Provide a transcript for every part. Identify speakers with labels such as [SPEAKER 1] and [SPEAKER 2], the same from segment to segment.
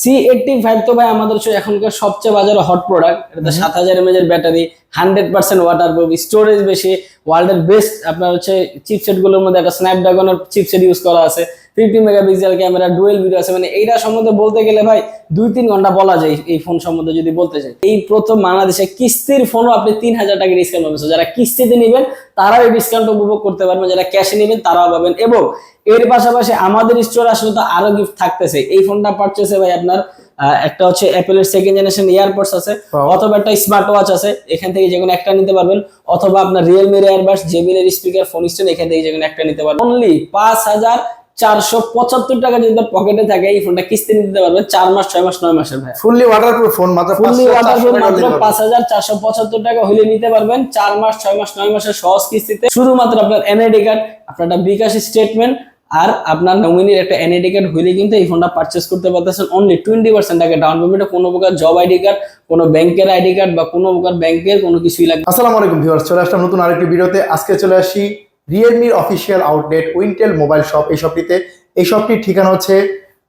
[SPEAKER 1] C eighty five তো ভাই আমাদের এখনকার সবচেয়ে বাজারে হট প্রোডাক্ট এটা সাত হাজার এমএজের battery hundred percent water proof storage বেশি। ওয়ার্ল্ডের বেস্ট আপনার হচ্ছে চিপসেটগুলোর মধ্যে একটা স্ন্যাপড্রাগনের চিপসেট ইউজ করা আছে। Fifty megapixel camera dual video আছে। মানে এইটা সম্বন্ধে বলতে গেলে ভাই দুই তিন ঘণ্টা বলা যায় এই ফোন সম্বন্ধে যদি বলতে চাই। এই প্রথম বাংলাদেশে কিস্তির ফোনও আপনি তিন হাজার টাকা ডিসকাউন্ট পাবেন। যারা কিস্তিতে নেবেন তারাও এই ডিসকাউন্ট উপভোগ করতে পারবেন। যারা ক্যাশে নেবেন তারাও পাবেন। এবং এর পাশাপাশি আমাদের স্টোর আসলে তো আরও গিফট থাকতেছে। এই ফোনটা পারচেসে ভাই আপনার একটা হচ্ছে অ্যাপেলের সেকেন্ড জেনারেশন ইয়ারপডস আছে অথবা একটা স্মার্ট ওয়াচ আছে। এখান থেকে যে কোনো একটা নিতে পারবেন। অথবা আপনার রিয়েলমির এয়ারবাস জেবিএল এর স্পিকার ফোন স্ট্যান্ড এখান থেকে যে কোনো একটা নিতে পারবেন। অনলি পাঁচ হাজার চারশো পঁচাত্তর টাকা যদি পকেটে থাকে এই ফোনটা কিস্তি নিতে পারবেন চার মাস ছয় মাস নয় মাসের ভাই।
[SPEAKER 2] ফুললি ওয়াটারপ্রুফ ফোন মাত্র
[SPEAKER 1] ফুললি
[SPEAKER 2] 500
[SPEAKER 1] ওয়াটারপ্রুফ মাত্র পাঁচ হাজার চারশো পঁচাত্তর টাকা হলে নিতে পারবেন। চার মাস ছয় মাস নয় মাসের সহজ কিস্তিতে। শুধুমাত্র আপনার এনআইডি কার্ড আপনার একটা বিকাশ স্টেটমেন্ট আর আপনার নমিনির একটা এনআইডি কার্ড হইলে কিন্তু এই ফোনটা পারচেস করতে পারতেছেন অনলি টোয়েন্টি পার্সেন্ট টাকা। ডাউন পেমেন্টে কোনো প্রকার জব আইডি কার্ড কোনো ব্যাংকের আইডি কার্ড বা কোনো প্রকার ব্যাংকের কোনো কিছুই লাগবে
[SPEAKER 2] আসসালামু আলাইকুম ভিউয়ার্স চলে আসলাম নতুন আরেকটি ভিডিওতে আজকে চলে আসি রিয়েলমির official outlet Wintel mobile shop এই শপটিতে এই শপটির ঠিকানা হচ্ছে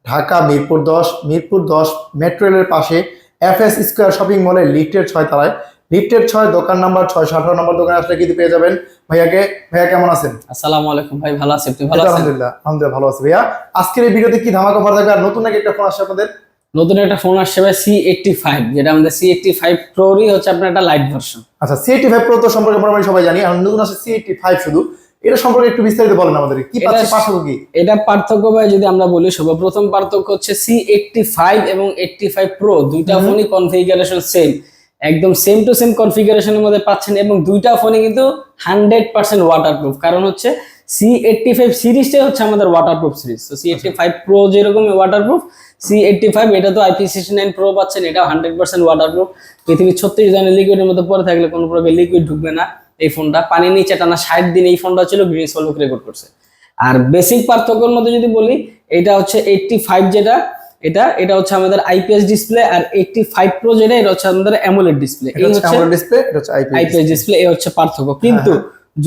[SPEAKER 2] ঢাকা মিরপুর দশ মিরপুর দশ মেট্রো রেলের পাশে এফ এস স্কোয়ার শপিং মলের লিফটের ছয় তলায়। লিফটের ছয় দোকান নাম্বার ছয় আঠারো নম্বর দোকানে আসলে কিন্তু পেয়ে যাবেন? ভাইয়াকে ভাইয়া কেমন আছেন?
[SPEAKER 1] আসসালামু আলাইকুম ভাই ভালো আছেন? আপনি ভালো আছেন?
[SPEAKER 2] আলহামদুলিল্লাহ আলহামদুলিল্লাহ ভালো আছে। ভাইয়া আজকের এই ভিডিওতে কি ধামাকা অফার থাকবে? আর নতুন নাকি একটা ফোন আসছে আপনাদের?
[SPEAKER 1] নতুন একটা ফোন আসছে ভাই সি এইটটি ফাইভ যেটা আমাদের সি এইটটি ফাইভ প্রোরই হচ্ছে আপনার একটা লাইট ভার্সন
[SPEAKER 2] আচ্ছা সি এইটি ফাইভ প্রো তো সম্পর্কে মোটামুটি সবাই জানি। আর নতুন আছে সি এইটি ফাইভ শুধু। এটা সম্পর্কে একটু বিস্তারিত বলেন আমাদের। কি পার্থক্য? কি?
[SPEAKER 1] এটা পার্থক্য ভাই যদি আমরা বলি সর্বপ্রথম পার্থক্য হচ্ছে সি এইটটি ফাইভ এবং এইটটি ফাইভ প্রো দুইটা ফোনই কনফিগারেশন সেম একদম সেম টু সেম কনফিগারেশনের মধ্যে পাচ্ছেন এবং দুইটা ফোনে কিন্তু হান্ড্রেড পার্সেন্ট ওয়াটারপ্রুফ কারণ হচ্ছে সি এইটটি ফাইভ সিরিজটাই হচ্ছে আমাদের ওয়াটারপ্রুফ সিরিজ। তো সি এইটটি ফাইভ প্রো যেরকম ওয়াটারপ্রুফ সি এইটটি ফাইভ এটা তো আইপি সিক্সটি নাইন প্রো পাচ্ছেন এটা হান্ড্রেড পার্সেন্ট ওয়াটারপ্রুফ পৃথিবীর ছত্রিশ ধরনের লিকুইডের মধ্যে পরে থাকলে কোনো প্রকার লিকুইড ঢুকবে না। এই ফোনটা। পানি নিচে টানা ষাট দিন এই ফোনটা ছিল গ্রিনিস ওয়ার্ল্ড রেকর্ড করছে। আর বেসিক পার্থক্যের মধ্যে যদি বলি এটা হচ্ছে এইটটি ফাইভ যেটা এটা এটা হচ্ছে আমাদের আইপিএস ডিসপ্লে আর এইটটি ফাইভ প্রো যেটা এটা হচ্ছে আমাদের অ্যামোলেড ডিসপ্লে এই
[SPEAKER 2] হচ্ছে ডিসপ্লে এটা হচ্ছে
[SPEAKER 1] আইপিএস ডিসপ্লে এই হচ্ছে পার্থক্য। কিন্তু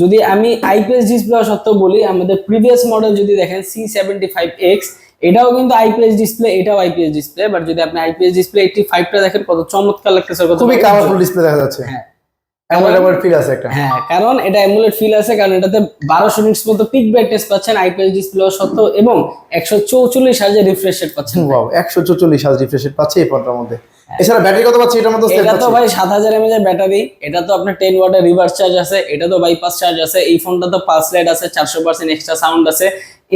[SPEAKER 1] যদি আমি আইপিএস ডিসপ্লে সত্ত্বেও বলি আমাদের প্রিভিয়াস মডেল যদি দেখেন সি সেভেন্টি ফাইভ এক্স এটাও কিন্তু আইপিএস ডিসপ্লে এটাও আইপিএস ডিসপ্লে বাট যদি আপনি আইপিএস ডিসপ্লে এইটটি ফাইভটা দেখেন কত চমৎকার লাগতেছে
[SPEAKER 2] খুবই কালারফুল ডিসপ্লে দেখা যাচ্ছে।
[SPEAKER 1] হ্যাঁ
[SPEAKER 2] এমন এমন ফিল আছে একটা।
[SPEAKER 1] হ্যাঁ কারণ এটা ফিল আছে কারণ এটাতে বারোশো নিটস মতো পিক ব্রাইটনেস পাচ্ছেন আইপিএস ডিসপ্লে সত্ত্বেও এবং একশো চৌচল্লিশ হাজার রিফ্রেশ রেট পাচ্ছেন।
[SPEAKER 2] ওয়াও রিফ্রেশ পাচ্ছে এই ফোনটার মধ্যে। এছাড়া ব্যাটারি কত পাচ্ছে এটার মধ্যে?
[SPEAKER 1] এটা তো ভাই সাত হাজার এর ব্যাটারি এটা তো আপনার ওয়াটের রিভার্স চার্জ আছে এটা তো বাইপাস চার্জ আছে এই ফোনটা তো লাইট আছে চারশো পার্সেন্ট এক্সট্রা সাউন্ড আছে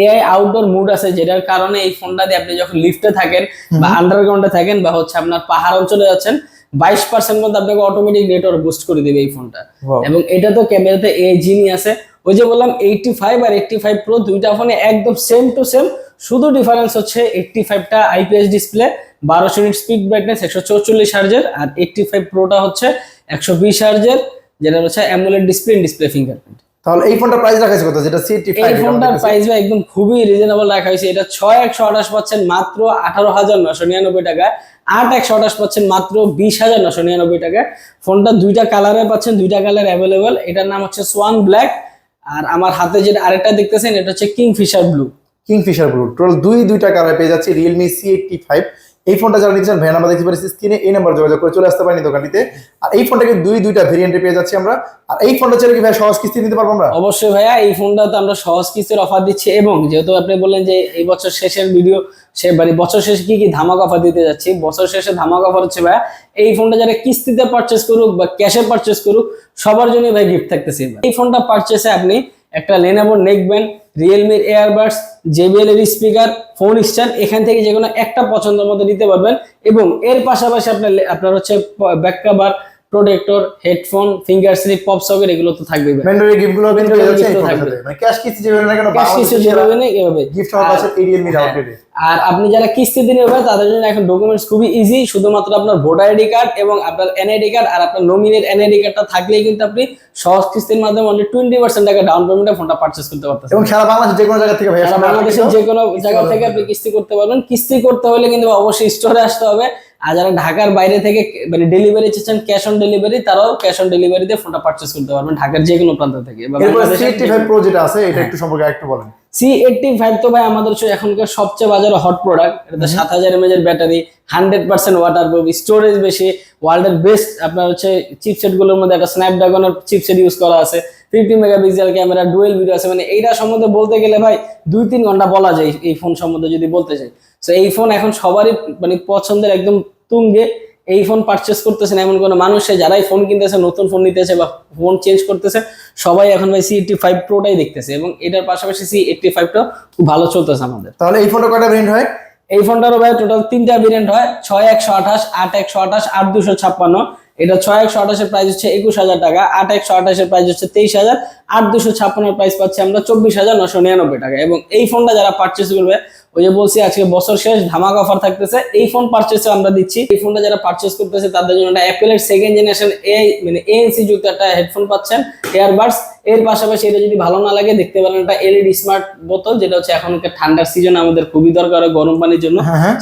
[SPEAKER 1] এআই আউটডোর মুড আছে যেটার কারণে এই ফোনটা দিয়ে আপনি যখন লিফটে থাকেন বা আন্ডারগ্রাউন্ডে থাকেন বা হচ্ছে আপনার পাহাড় অঞ্চলে যাচ্ছেন বাইশ পার্সেন্ট মধ্যে আপনাকে অটোমেটিক নেটওয়ার্ক বুস্ট করে দিবে এই ফোনটা এবং এটা তো ক্যামেরাতে এ জিনি আছে। ওই যে বললাম এইটটি ফাইভ আর এইটটি ফাইভ প্রো দুইটা ফোনে একদম সেম টু সেম শুধু ডিফারেন্স হচ্ছে এইটটি ফাইভটা আইপিএস ডিসপ্লে বারোশো ইউনিট স্পিড ব্রাইটনেস একশো চৌচল্লিশ হার্জের আর এইটটি ফাইভ প্রোটা হচ্ছে একশো বিশ হার্জের যেটা হচ্ছে অ্যামুলেট ডিসপ্লে ডিসপ্লে ফিঙ্গারপ্রিন্ট
[SPEAKER 2] তাহলে এই ফোনটার প্রাইস রাখা আছে কত? যেটা সিটি
[SPEAKER 1] এই ফোনটার প্রাইস ভাই একদম খুবই রিজনেবল রাখা হয়েছে। এটা ছয় একশো আঠাশ পাচ্ছেন মাত্র আঠারো হাজার নশো নিরানব্বই টাকায়। আট একশো আঠাশ পাচ্ছেন মাত্র বিশ হাজার নশো নিরানব্বই টাকায় ফোনটা দুইটা কালারে পাচ্ছেন, দুইটা কালার অ্যাভেলেবেল এটার নাম হচ্ছে সোয়ান ব্ল্যাক আর আমার হাতে যেটা আরেকটা দেখতেছেন, এটা হচ্ছে kingfisher blue
[SPEAKER 2] kingfisher blue total দুই দুইটা কালার পেয়ে যাচ্ছে রিয়েলমি সি এইটটি ফাইভ এই ফোনটা যারা চান ভ্যান আমরা দেখতে পাচ্ছি স্ক্রিনে, এই নাম্বার যোগাযোগ করে চলে আসতে পারেন দোকানটিতে। আর এই ফোনটাকে দুই দুইটা ভেরিয়েন্টে পেয়ে যাচ্ছি আমরা। আর এই ফোনটা ছেড়ে কি ভাই সহজ কিস্তি নিতে পারব আমরা?
[SPEAKER 1] অবশ্যই ভাইয়া, এই ফোনটা তো আমরা সহজ কিস্তির অফার দিচ্ছি এবং যেহেতু আপনি বললেন যে এই বছর শেষের ভিডিও সে মানে বছর শেষে কি কি ধামাক অফার দিতে যাচ্ছি, বছর শেষে ধামাক অফার হচ্ছে ভাইয়া, এই ফোনটা যারা কিস্তিতে পারচেস করুক বা ক্যাশে পারচেস করুক, সবার জন্য ভাই গিফট থাকতেছে। এই ফোনটা পারচেসে আপনি একটা লেনাবো নেকব্যান্ড রিয়েলমির এয়ারবাডস জেবিএল এর স্পিকার ফোন স্ট্যান্ড এখান থেকে যে কোনো একটা পছন্দ মতো নিতে পারবেন। এবং এর পাশাপাশি আপনার আপনার হচ্ছে back cover protector headphone finger slip pop socket এগুলো তো থাকবেই ভাই।
[SPEAKER 2] ম্যান্ডারি গিফটগুলো কিন্তু
[SPEAKER 1] থাকবে।
[SPEAKER 2] মানে ক্যাশ কিস্তি যেভাবে না কেন
[SPEAKER 1] ক্যাশ কিছু যেভাবে নেই এভাবে।
[SPEAKER 2] গিফট হওয়ার পাশে রিয়েলমি আউটলেটে
[SPEAKER 1] আর আপনি যারা কিস্তি দিনে হবে তাদের জন্য এখন ডকুমেন্টস খুবই ইজি শুধুমাত্র আপনার ভোটার আইডি কার্ড এবং আপনার এনআইডি কার্ড আর আপনার নমিনের এনআইডি কার্ডটা থাকলেই কিন্তু আপনি সহজ কিস্তির মাধ্যমে অনলি টোয়েন্টি পার্সেন্ট টাকা ডাউন পেমেন্টে ফোনটা পারচেস করতে পারতেছেন।
[SPEAKER 2] এবং সারা বাংলাদেশ যে কোনো জায়গা থেকে ভাই
[SPEAKER 1] সারা বাংলাদেশের যে কোনো জায়গা থেকে আপনি কিস্তি করতে পারবেন। কিস্তি করতে হলে কিন্তু অবশ্যই স্টোরে আসতে হবে। আর যারা ঢাকার বাইরে থেকে মানে ডেলিভারি চাচ্ছেন ক্যাশ অন ডেলিভারি তারাও ক্যাশ অন ডেলিভারিতে ফোনটা পারচেস করতে পারবেন ঢাকার যে কোনো প্রান্ত থেকে।
[SPEAKER 2] প্রো যেটা আছে এটা একটু সম্পর্কে একটু বলেন।
[SPEAKER 1] সি এইটটি ফাইভ তো ভাই আমাদের এখনকার সবচেয়ে বাজারে হট প্রোডাক্ট এটাতে সাত হাজার এমএজ এর battery hundred percent water proof storage বেশি ওয়ার্ল্ডের বেস্ট আপনার হচ্ছে চিপসেটগুলোর মধ্যে একটা স্ন্যাপড্রাগনের চিপসেট ইউজ করা আছে। Fifty megapixel camera dual video আছে। মানে এইটা সম্বন্ধে বলতে গেলে ভাই দুই তিন ঘণ্টা বলা যায় এই ফোন সম্বন্ধে যদি বলতে চাই তো এই ফোন এখন সবারই মানে পছন্দের একদম তুঙ্গে। এই ফোন পারচেস করতেছেন এমন কোনো মানুষে যারাই ফোন কিনতেছে নতুন ফোন নিতেছে বা ফোন চেঞ্জ করতেছে সবাই এখন ভাই সি এইটটি ফাইভ প্রোটাই দেখতেছে এবং এটার পাশাপাশি সি এইটটি ফাইভটা খুব ভালো চলতেছে আমাদের।
[SPEAKER 2] তাহলে এই ফোনটা কটা ব্র্যান্ড হয়?
[SPEAKER 1] এই ফোনটারও ভাই টোটাল তিনটা ভেরিয়েন্ট হয় ছয় একশো আঠাশ আট একশো আঠাশ আট দুশো ছাপ্পান্ন। এটা ছয় একশো আঠাশের প্রাইস হচ্ছে একুশ হাজার টাকা আট একশো আঠাশের প্রাইস হচ্ছে তেইশ হাজার আট দুশো ছাপ্পান্নের প্রাইস পাচ্ছি আমরা চব্বিশ হাজার নশো নিরানব্বই টাকা। এবং এই ফোনটা যারা পারচেস করবে ওই যে বলছি আজকে বছর শেষ ধামাক অফার থাকতেছে এই ফোন পারচেসে আমরা দিচ্ছি। এই ফোনটা যারা পারচেস করতেছে তাদের জন্য একটা অ্যাপেলের সেকেন্ড জেনারেশন এ মানে এএনসি যুক্ত একটা হেডফোন পাচ্ছেন এয়ারবাডস এর পাশাপাশি এটা যদি ভালো না লাগে দেখতে পারেন একটা এলইডি স্মার্ট বোতল যেটা হচ্ছে এখনকার ঠান্ডার সিজন আমাদের খুবই দরকার গরম পানির জন্য।
[SPEAKER 2] হ্যাঁ হ্যাঁ।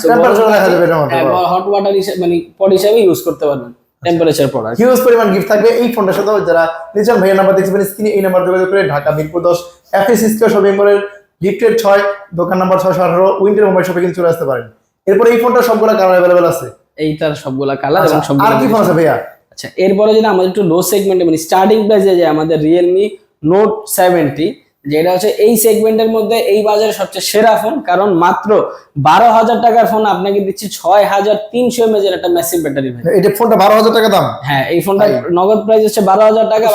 [SPEAKER 1] হট ওয়াটার হিসেবে মানে পট হিসাবে ইউজ করতে পারবেন। টেম্পারেচার প্রোডাক্ট
[SPEAKER 2] হিউজ পরিমাণ গিফট থাকবে। এই ফোনটার সাথে যারা নিজাম ভাইয়ের নাম্বার দেখতে পারেন স্ক্রিনে এই নাম্বার যোগাযোগ করে ঢাকা মিরপুর দশ এফএস স্কোয়ার শপিং মলের লিফটেড ছয় দোকান নাম্বার ছয়শো আঠারো উইন্টার মোবাইল শপে কিন্তু চলে আসতে পারেন। এরপরে এই ফোনটা সবগুলো কালার অ্যাভেলেবেল আছে।
[SPEAKER 1] এইটার সবগুলা কালার
[SPEAKER 2] আচ্ছা,
[SPEAKER 1] এবং
[SPEAKER 2] আর কি ফোন আছে ভাইয়া?
[SPEAKER 1] আচ্ছা এরপরে যদি আমাদের একটু লো সেগমেন্টে মানে স্টার্টিং প্রাইসে যে আমাদের রিয়েলমি নোট সেভেন্টি যেটা হচ্ছে এই সেগমেন্টের মধ্যে এই বাজারে সবচেয়ে সেরা ফোন কারণ মাত্র বারো হাজার টাকার ফোন আপনাকে দিচ্ছি ছয় হাজার তিনশো এমএজ এর একটা ম্যাসিভ ব্যাটারি ভাই।
[SPEAKER 2] এটা ফোনটা বারো হাজার টাকা দাম?
[SPEAKER 1] হ্যাঁ এই ফোনটা নগদ প্রাইস হচ্ছে বারো হাজার টাকা।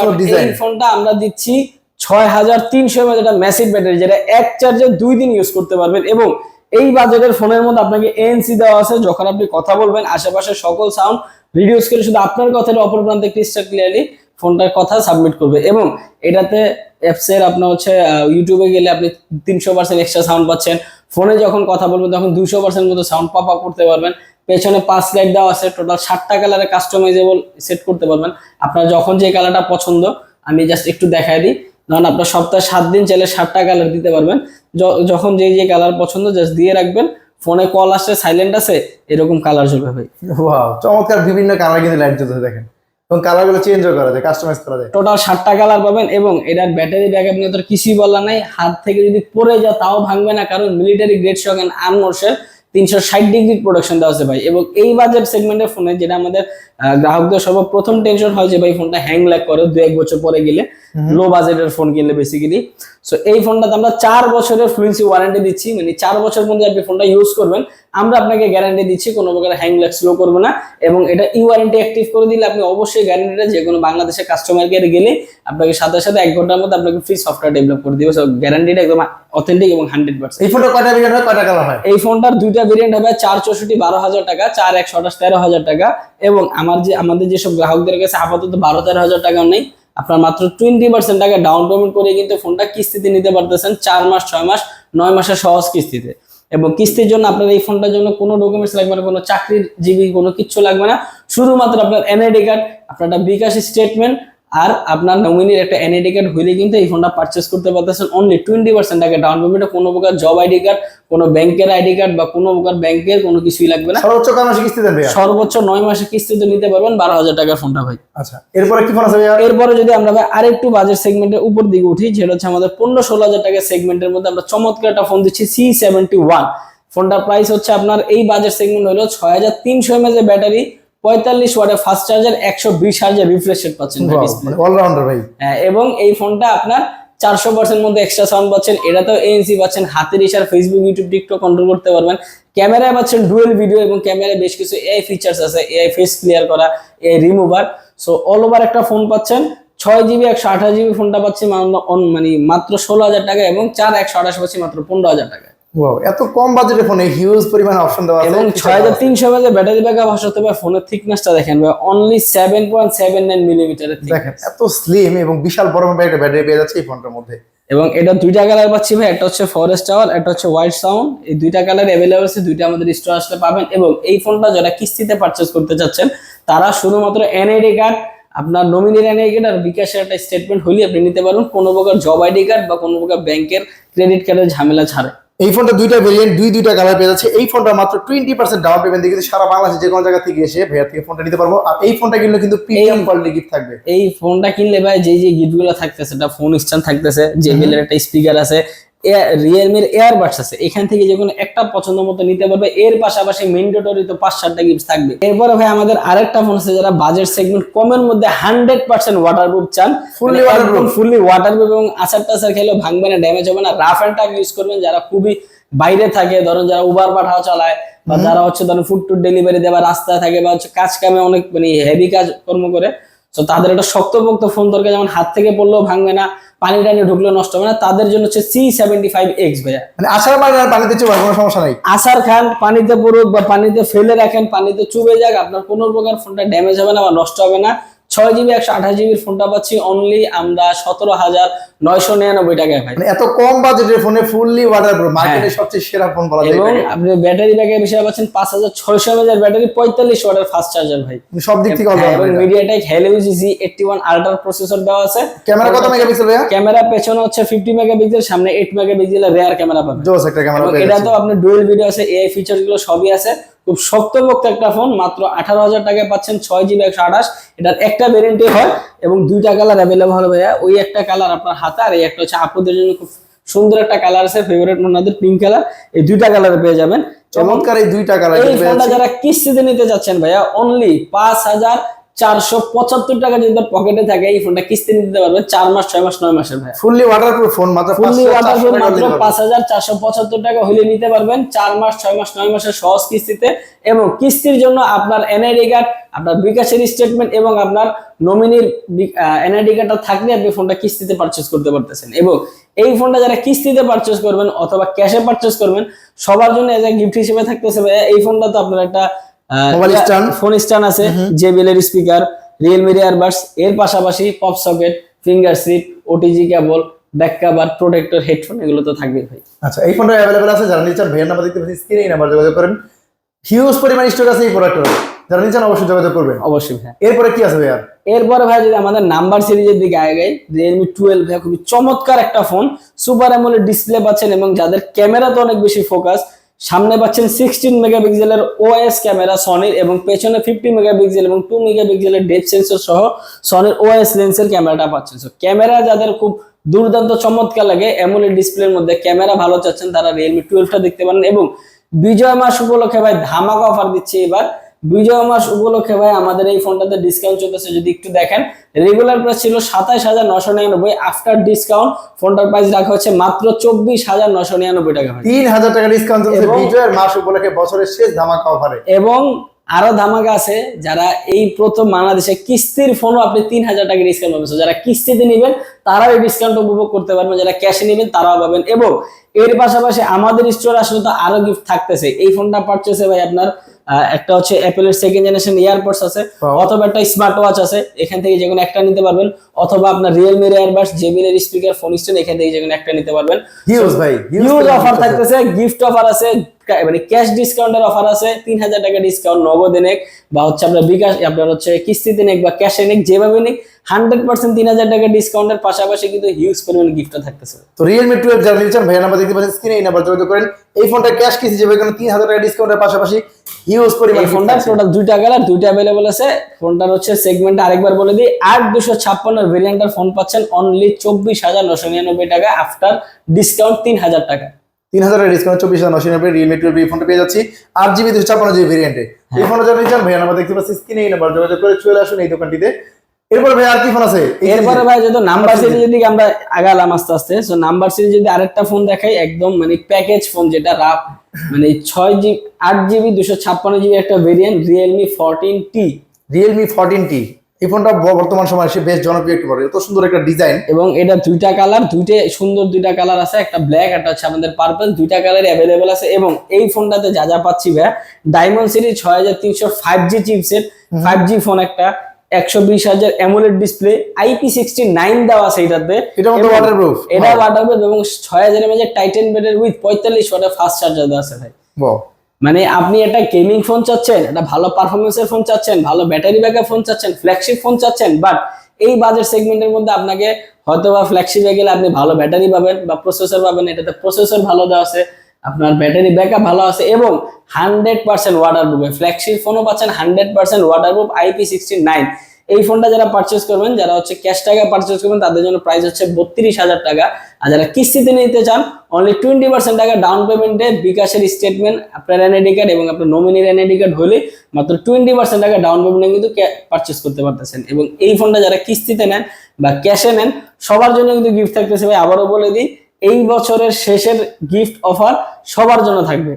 [SPEAKER 1] এই ফোনটা আমরা দিচ্ছি ছয় হাজার তিনশো এমএজ একটা ম্যাসিভ ব্যাটারি যেটা এক চার্জে দুই দিন ইউজ করতে পারবেন এবং এই বাজেটের ফোনের মধ্যে আপনাকে এএনসি দেওয়া আছে যখন আপনি কথা বলবেন আশেপাশে সকল সাউন্ড রিডিউস করে শুধু আপনার কথাটা অপর প্রান্তে ক্রিস্টাল ক্লিয়ারলি ফোনটার কথা সাবমিট করবে। এবং এটাতে অ্যাপসের আপনার হচ্ছে ইউটিউবে গেলে আপনি তিনশো পার্সেন্ট এক্সট্রা সাউন্ড পাচ্ছেন। ফোনে যখন কথা বলবেন, তখন দুশো পার্সেন্ট মতো সাউন্ড পপ আপ করতে পারবেন। পেছনে পাঁচ লাইট দেওয়া আছে টোটাল ষাটটা কালারে কাস্টমাইজেবল সেট করতে পারবেন। আপনার যখন যে কালারটা পছন্দ, আমি জাস্ট একটু দেখাই দিই। ধরুন আপনার সপ্তাহে সাত দিন চাইলে ষাটটা কালার দিতে পারবেন। যখন যে যে কালার পছন্দ জাস্ট দিয়ে রাখবেন। ফোনে কল আসছে সাইলেন্ট আছে এরকম কালার চলবে ভাই।
[SPEAKER 2] চমৎকার বিভিন্ন কালার কিন্তু লাইট জ্বলতে দেখেন। এবং কালারগুলো চেঞ্জও করা যায় কাস্টমাইজ করা যায়।
[SPEAKER 1] টোটাল ষাটটা কালার পাবেন এবং এটার ব্যাটারি ব্যাকআপ নিয়ে তোর কিছুই বলার নাই। হাত থেকে যদি পড়ে যায় তাও ভাঙবে না কারণ মিলিটারি গ্রেড শকেন আর্মোর্সের তিনশো ষাট ডিগ্রি প্রোডাকশন দেওয়া আছে ভাই। এবং এই বাজেট সেগমেন্টের ফোনে যেটা আমাদের গ্রাহকদের সর্বপ্রথম টেনশন হয় যে ভাই ফোনটা হ্যাং ল্যাগ করে দু এক বছর পরে গেলে লো বাজেটের ফোন কিনলে বেসিক্যালি সো এই ফোনটাতে আমরা চার বছরের ফ্লুয়েন্সি ওয়ারেন্টি দিচ্ছি। মানে চার বছর মধ্যে আপনি ফোনটা ইউজ করবেন। আমরা আপনাকে গ্যারান্টি দিচ্ছি কোনো প্রকার হ্যাং ল্যাগ স্লো করবে না এবং এটা ই ওয়ারেন্টি অ্যাক্টিভ করে দিলে আপনি অবশ্যই গ্যারান্টিটা যে কোনো বাংলাদেশের কাস্টমার কেয়ারে গেলে আপনাকে সাথে সাথে এক ঘণ্টার মধ্যে আপনাকে ফ্রি সফটওয়্যার ডেভেলপ করে দিবে। সো গ্যারান্টিটা একদম অথেন্টিক এবং হান্ড্রেড পার্সেন্ট
[SPEAKER 2] এই ফোনটা কয়টা ভেরিয়েন্ট হয় কয়টা কালার হয়?
[SPEAKER 1] এই ফোনটার দুইটা ভেরিয়েন্ট হবে চার চৌষট্টি বারো হাজার টাকা চার একশো আঠাশ তেরো হাজার টাকা এবং আমার যে আমাদের যেসব গ্রাহকদের কাছে আপাতত বারো তেরো হাজার টাকা নেই আপনার মাত্র টোয়েন্টি পার্সেন্ট টাকা ডাউন পেমেন্ট করে কিন্তু ফোনটা কিস্তিতে নিতে পারতেছেন চার মাস ছয় মাস নয় মাসের সহজ কিস্তিতে। এবং কিস্তির জন্য আপনার এই ফোনটার জন্য কোনো ডকুমেন্টস লাগবে না, কোনো চাকরির জীবী, কোনো কিচ্ছু লাগবে না। শুধুমাত্র আপনার এনআইডি কার্ড আপনার বিকাশ স্টেটমেন্ট আর আপনার নমিনির একটা এনআইডি কার্ড হইলে কিন্তু এই ফোনটা পারচেস করতে পারতেছেন অনলি টোয়েন্টি পার্সেন্ট টাকা। ডাউন পেমেন্টে কোনো প্রকার জব আইডি কার্ড কোনো ব্যাংকের আইডি কার্ড বা কোনো প্রকার ব্যাংকের কোনো কিছুই লাগবে না।
[SPEAKER 2] সর্বোচ্চ কয় মাসে ভাইয়া?
[SPEAKER 1] সর্বোচ্চ নয় মাসে কিস্তিতে নিতে পারবেন বারো হাজার টাকার ফোনটা ভাই।
[SPEAKER 2] আচ্ছা এরপরে কি ফোন আছে
[SPEAKER 1] এরপরে যদি আমরা ভাই আরেকটু বাজেট সেগমেন্টের উপর দিকে উঠি যেটা হচ্ছে আমাদের পনেরো ষোলো হাজার টাকার সেগমেন্টের মধ্যে আমরা চমৎকার একটা ফোন দিচ্ছি সি সেভেন্টি ওয়ান ফোনটার প্রাইস হচ্ছে আপনার এই বাজেট সেগমেন্ট হলো ছয় হাজার তিনশো এমএজ ব্যাটারি পঁয়তাল্লিশ ওয়াটের ফাস্ট চার্জার একশো বিশ হাজার রিফ্রেশ রেট পাচ্ছেন
[SPEAKER 2] মানে অলরাউন্ডার ভাই।
[SPEAKER 1] হ্যাঁ, এবং এই ফোনটা আপনার চারশো পার্সেন্ট মধ্যে এক্সট্রা সাউন্ড পাচ্ছেন। এটাতেও এএনসি পাচ্ছেন হাতের ইশার ফেসবুক ইউটিউব টিকটক কন্ট্রোল করতে পারবেন। ক্যামেরায় পাচ্ছেন ডুয়েল ভিডিও এবং ক্যামেরায় বেশ কিছু এআই ফিচার্স আছে এআই ফেস ক্লিয়ার করা AI remover so all over একটা ফোন পাচ্ছেন ছয় জিবি একশো আঠাশ জিবি ফোনটা পাচ্ছি মানে মাত্র ষোলো হাজার টাকা এবং চার একশো আঠাশ পাচ্ছি মাত্র পনেরো হাজার টাকা
[SPEAKER 2] ওয়াও এত কম বাজেটের ফোনে হিউজ পরিমাণ অপশন দেওয়া আছে।
[SPEAKER 1] এবং ছয় হাজার তিনশো এমএজ ব্যাটারি ব্যাকআপ আসাতে হবে ফোনের থিকনেসটা দেখেন only seven point seven nine মিলিমিটারের
[SPEAKER 2] দেখেন এত স্লিম এবং বিশাল বড় মাপের একটা ব্যাটারি পেয়ে যাচ্ছে এই ফোনটার মধ্যে।
[SPEAKER 1] এবং এটা দুইটা কালার পাচ্ছি ভাই একটা হচ্ছে ফরেস্ট টাওয়ার একটা হচ্ছে হোয়াইট সাউন্ড এই দুইটা কালার অ্যাভেলেবল আছে দুইটা আমাদের স্টোর আসলে পাবেন। এবং এই ফোনটা যারা কিস্তিতে পারচেস করতে চাচ্ছেন তারা শুধুমাত্র এনআইডি কার্ড আপনার নমিনির এনআইডি কার্ড আর বিকাশের একটা স্টেটমেন্ট হলে আপনি নিতে পারবেন। কোনো প্রকার জব আইডি কার্ড বা কোনো প্রকার ব্যাংকের ক্রেডিট কার্ডের ঝামেলা ছাড়ে
[SPEAKER 2] এই ফোনটা দুইটা ভেরিয়েন্ট দুই দুইটা কালার পেয়ে যাচ্ছে। এই ফোনটা মাত্র টোয়েন্টি পার্সেন্ট ডাউন পেমেন্ট দিয়ে কিন্তু সারা বাংলাদেশে যে কোনো জায়গা থেকে এসে ভাইয়ার থেকে ফোনটা নিতে পারব। আর এই ফোনটা কিনলে কিন্তু প্রিমিয়াম কোয়ালিটি গিফট থাকবে।
[SPEAKER 1] এই ফোনটা কিনলে ভাই যে যে গিফটগুলো থাকতেছে এটা ফোন স্ট্যান্ড থাকতেছে যে এর একটা স্পিকার আছে রিয়েলমির এয়ারবাডস আছে। এখান থেকে যে কোনো একটা পছন্দ মতো নিতে পারবে। এর পাশাপাশি মেন্ডেটরি তো পাঁচ সাতটা গিফট থাকবে। এরপরে ভাই আমাদের আরেকটা ফোন আছে যারা বাজেট সেগমেন্ট কমের মধ্যে হান্ড্রেড পার্সেন্ট ওয়াটারপ্রুফ চান।
[SPEAKER 2] Fully waterproof।
[SPEAKER 1] ফুললি ওয়াটারপ্রুফ এবং আচার টাচার খেলেও ভাঙবে না ড্যামেজ হবে না। রাফ অ্যান্ড টাফ ইউজ করবেন। যারা খুবই বাইরে থাকে ধরুন যারা উবার পাঠাও চালায় বা যারা হচ্ছে ধরুন ফুড টুড ডেলিভারি দেওয়া রাস্তায় থাকে বা হচ্ছে কাজ কামে অনেক মানে হেভি কাজ কর্ম করে তো তাদের একটা শক্তপোক্ত ফোন দরকার। যেমন হাত থেকে পড়লেও ভাঙবে না পানি টানি ঢুকলো নষ্ট হবে না। তাদের জন্য হচ্ছে সি সেভেন্টি ফাইভ এক্স ভাইয়া।
[SPEAKER 2] মানে আসার মানে আর পানিতে চুবাই কোনো সমস্যা নাই?
[SPEAKER 1] আসার খান পানিতে পড়ুক বা পানিতে ফেলে রাখেন পানিতে চুবে যাক আপনার কোনো প্রকার ফোনটা ড্যামেজ হবে না বা নষ্ট হবে না। ছয় জিবি একশো আঠাশ জিবির ফোনটা পাচ্ছি অনলি আমরা সতেরো হাজার নয়শো নিরানব্বই টাকায় ভাই।
[SPEAKER 2] মানে এত কম বাজেটের ফোনে ফুললি ওয়াটারপ্রুফ মার্কেটের সবচেয়ে সেরা ফোন বলা যায়
[SPEAKER 1] এবং আপনি ব্যাটারি ব্যাকের বিষয়ে পাচ্ছেন পাঁচ হাজার ছয়শো এমএজের ব্যাটারি পঁয়তাল্লিশ ওয়াটের ফাস্ট চার্জার ভাই।
[SPEAKER 2] মানে সব দিক থেকে
[SPEAKER 1] হ্যাঁ,
[SPEAKER 2] অলরাউন্ডার
[SPEAKER 1] এবং MediaTek Helio G eighty one ultra processor দেওয়া আছে।
[SPEAKER 2] ক্যামেরা কত মেগাপিক্সেল ভাইয়া?
[SPEAKER 1] ক্যামেরা পেছনে হচ্ছে ফিফটি মেগাপিক্সেল সামনে এইট মেগাপিক্সেলের রেয়ার ক্যামেরা পাবেন।
[SPEAKER 2] জোস একটা ক্যামেরা
[SPEAKER 1] এটা তো আপনার ডুয়েল ভিডিও আছে এআই ফিচারগুলো সবই আছে। খুব শক্তপোক্ত একটা ফোন মাত্র আঠারো হাজার টাকায় পাচ্ছেন ছয় জিবি একশো আঠাশ। এটার একটা ভ্যারেন্টি হয় এবং দুইটা কালার অ্যাভেলেবল হবে ভাইয়া। ওই একটা কালার আপনার হাতে আর এই একটা হচ্ছে আপুদের জন্য খুব সুন্দর একটা কালার আছে ফেভারিট ওনাদের পিঙ্ক কালার এই দুইটা কালার পেয়ে যাবেন।
[SPEAKER 2] চমৎকার এই দুইটা কালার
[SPEAKER 1] এই ফোনটা যারা কিস্তিতে নিতে যাচ্ছেন ভাইয়া অনলি পাঁচ হাজার চারশো পঁচাত্তর টাকা যদি পকেটে থাকে এই ফোনটা কিস্তি নিতে পারবেন চার মাস ছয় মাস নয় মাসের ভাইয়া
[SPEAKER 2] ফুললি ওয়াটারপ্রুফ ফোন মাত্র
[SPEAKER 1] ফুললি
[SPEAKER 2] 500
[SPEAKER 1] ওয়াটারপ্রুফ মাত্র পাঁচ হাজার চারশো পঁচাত্তর টাকা হলে নিতে পারবেন। চার মাস ছয় মাস নয় মাসের সহজ কিস্তিতে এবং কিস্তির জন্য আপনার এনআইডি কার্ড আপনার বিকাশের স্টেটমেন্ট এবং আপনার নমিনির এনআইডি কার্ডটা থাকলে আপনি ফোনটা কিস্তিতে পারচেস করতে পারতেছেন। এবং এই ফোনটা যারা কিস্তিতে পারচেস করবেন অথবা ক্যাশে পারচেস করবেন সবার জন্য এজ গিফট হিসেবে থাকতেছে এই ফোনটা তো আপনার একটা
[SPEAKER 2] Mobile stand।
[SPEAKER 1] ফোন স্ট্যান্ড আছে জেবিএল এর স্পিকার রিয়েলমি ইয়ারবাডস এর পাশাপাশি pop socket finger seat OTG cable back cover protector headphone এগুলো তো থাকবেই ভাই।
[SPEAKER 2] আচ্ছা এই ফোনটা অ্যাভেলেবল আছে যারা নিচ্ছেন ভাইয়ের নাম্বার দেখতে স্ক্রিনে এই নাম্বার যোগাযোগ করেন। হিউজ পরিমাণ স্টক আছে এই প্রোডাক্টের যারা নিচ্ছেন অবশ্যই যোগাযোগ করবেন।
[SPEAKER 1] অবশ্যই ভাই
[SPEAKER 2] এরপরে কি আছে ভাইয়া?
[SPEAKER 1] এরপরে ভাই যদি আমাদের নাম্বার সিরিজের দিকে আগে রিয়েলমি টুয়েলভ ভাই খুবই চমৎকার একটা ফোন সুপার অ্যামোলেড ডিসপ্লে পাচ্ছেন এবং যাদের ক্যামেরা তো অনেক বেশি ফোকাস সামনে পাচ্ছেন সিক্সটিন মেগাপিক্সেলের ওএস ক্যামেরা সনির এবং পেছনে ফিফটি মেগাপিক্সেল এবং টু মেগাপিক্সেলের ডেপ সেন্সর সহ সনির ওএস লেন্সের ক্যামেরাটা পাচ্ছেন। সো ক্যামেরা যাদের খুব দুর্দান্ত চমৎকার লাগে এমন ডিসপ্লের মধ্যে ক্যামেরা ভালো চাচ্ছেন, তারা রিয়েলমি টুয়েলভটা দেখতে পারেন এবং বিজয় মাস উপলক্ষে ভাই ধামাকা অফার দিচ্ছে এবার বিজয় মাস উপলক্ষে ভাই আমাদের এই ফোনটাতে ডিসকাউন্ট চলতেছে যদি একটু দেখেন রেগুলার প্রাইস ছিল সাতাইশ হাজার নশো নিরানব্বই আফটার ডিসকাউন্ট ফোনটার প্রাইস রাখা হচ্ছে মাত্র চব্বিশ হাজার নশো নিরানব্বই টাকা
[SPEAKER 2] তিন হাজার টাকা ডিসকাউন্ট চলছে বিজয়ের মাস উপলক্ষে বছরের শেষ ধামাকা অফারে
[SPEAKER 1] এবং আরও ধামাকা আছে যারা এই প্রথম বাংলাদেশে কিস্তির ফোনও আপনি তিন হাজার টাকা ডিসকাউন্ট পাবেন। যারা কিস্তিতে নেবেন তারাও এই ডিসকাউন্ট উপভোগ করতে পারবেন যারা ক্যাশে নেবেন তারাও পাবেন। এবং এর পাশাপাশি আমাদের স্টোর আসলে তো আরও গিফট থাকতেছে। এই ফোনটা পারচেসে ভাই আপনার একটা হচ্ছে অ্যাপেলের সেকেন্ড জেনারেশন ইয়ারপডস আছে অথবা একটা স্মার্ট ওয়াচ আছে এখান থেকে যে কোনো একটা নিতে পারবেন অথবা আপনার রিয়েলমির এয়ারবাস জেবিএল এর স্পিকার ফোন স্ট্যান্ড এখান থেকে যে কোনো একটা নিতে পারবেন।
[SPEAKER 2] হিউজ ভাই
[SPEAKER 1] হিউজ অফার থাকতেছে গিফট অফার আছে মানে ক্যাশ ডিসকাউন্টের অফার আছে তিন হাজার টাকা ডিসকাউন্ট নগদ নেক বা হচ্ছে আপনার বিকাশ আপনার হচ্ছে কিস্তিতে নেক বা ক্যাশে নেক যেভাবে নেক হান্ড্রেড পার্সেন্ট তিন হাজার টাকা ডিসকাউন্টের পাশাপাশি কিন্তু হিউজ পরিমাণ গিফটও থাকতেছে।
[SPEAKER 2] তো রিয়েলমি টুয়েলভ যারা নিচ্ছেন নাম্বার দেখতে পাচ্ছেন স্ক্রিনে এই নাম্বার যোগাযোগ করেন। এই ফোনটা ক্যাশ কিস্তি যাবে এখানে তিন হাজার টাকা ডিসকাউন্টের পাশাপাশি হিউজ পরিমাণ
[SPEAKER 1] ফোনটার টোটাল দুইটা কালার দুইটা অ্যাভেলেবল আছে। ফোনটার হচ্ছে সেগমেন্ট আরেকবার বলে দিই আট দুশো ছাপ্পান্ন ভেরিয়েন্টার ফোন পাচ্ছেন অনলি চব্বিশ হাজার নশো নিরানব্বই টাকা আফটার ডিসকাউন্ট তিন হাজার টাকা।
[SPEAKER 2] তিন হাজার ডিসকাউন্ট চব্বিশ হাজার নশো নব্বই রিয়েলমি টুয়েলভ এই ফোনটা পেয়ে যাচ্ছি। আট জিবি দুশো ছাপ্পান্ন জিবি ভেরিয়েন্টে এই ফোনটা যারা নিচ্ছেন ভাইয়ের নাম্বার দেখতে পাচ্ছি স্ক্রিনে এই নাম্বার যোগাযোগ করে চলে আসুন এই দোকানটিতে। এরপর ভাই আর কি ফোন আছে?
[SPEAKER 1] এরপরে ভাই যদি নাম্বার
[SPEAKER 2] সিরিজে।
[SPEAKER 1] দিকে আমরা আগালাম আস্তে আস্তে সো নাম্বার সিরিজ যদি আরেকটা ফোন দেখাই একদম মানে প্যাকেজ ফোন যেটা রাফ মানে ছয় জিবি আট জিবি দুশো ছাপ্পান্ন জিবি একটা variant Realme fourteen T
[SPEAKER 2] Realme fourteen T এই ফোনটা বর্তমান সময়ে সে বেশ জনপ্রিয় একটি মডেল এত সুন্দর একটা ডিজাইন
[SPEAKER 1] এবং এটা দুইটা কালার দুইটা সুন্দর দুইটা কালার আছে একটা ব্ল্যাক একটা হচ্ছে আমাদের পার্পল দুইটা কালার অ্যাভেলেবেল আছে। এবং এই ফোনটাতে যা যা পাচ্ছি ভাই ডায়মন্ড সিরিজ ছয় হাজার তিনশো five G chipset five G phone একটা একশো বিশ হাজার AMOLED display IP sixty nine দেওয়া আছে এটাতে।
[SPEAKER 2] এটার মধ্যে
[SPEAKER 1] এবং এটা. ওয়াটারপ্রুফ এবং ছয় হাজার এমএজ টাইটেন বেডের উইথ পঁয়তাল্লিশ ওয়াটের ফাস্ট চার্জার দেওয়া আছে ভাই। মানে আপনি একটা গেমিং ফোন চাচ্ছেন একটা ভালো পারফরমেন্সের ফোন চাচ্ছেন ভালো ব্যাটারি ব্যাকআপ ফোন চাচ্ছেন ফ্ল্যাগশিপ ফোন চাচ্ছেন বাট এই বাজেট সেগমেন্টের মধ্যে আপনাকে হয়তো বা ফ্ল্যাগশিপে গেলে আপনি ভালো ব্যাটারি পাবেন বা প্রসেসর পাবেন এটাতে প্রসেসর ভালো দেওয়া আছে। আপনার ব্যাটারি ব্যাকআপ ভালো আছে এবং hundred percent water proof flagship ফোনও পাচ্ছেন hundred percent waterproof IP sixty nine এই ফোনটা যারা পারচেস করবেন, যারা হচ্ছে ক্যাশ টাকা পারচেস করবেন, তাদের জন্য প্রাইস হচ্ছে বত্রিশ হাজার টাকা। আর যারা কিস্তিতে নিতে চান অনলি টোয়েন্টি পার্সেন্ট টাকা ডাউন পেমেন্টে বিকাশের স্টেটমেন্ট আপনার এন এনআইডি কার্ড এবং আপনার নমিনির এনআইডি কার্ড হলে মাত্র টোয়েন্টি পার্সেন্ট টাকা ডাউন পেমেন্টে কিন্তু পারচেস করতে পারতেছেন। এবং এই ফোনটা যারা কিস্তিতে নেন বা ক্যাশে নেন, সবার জন্য কিন্তু গিফট থাকতেছে ভাই। আবারও বলে দিই এই বছরের শেষের গিফট অফার সবার জন্য থাকবে।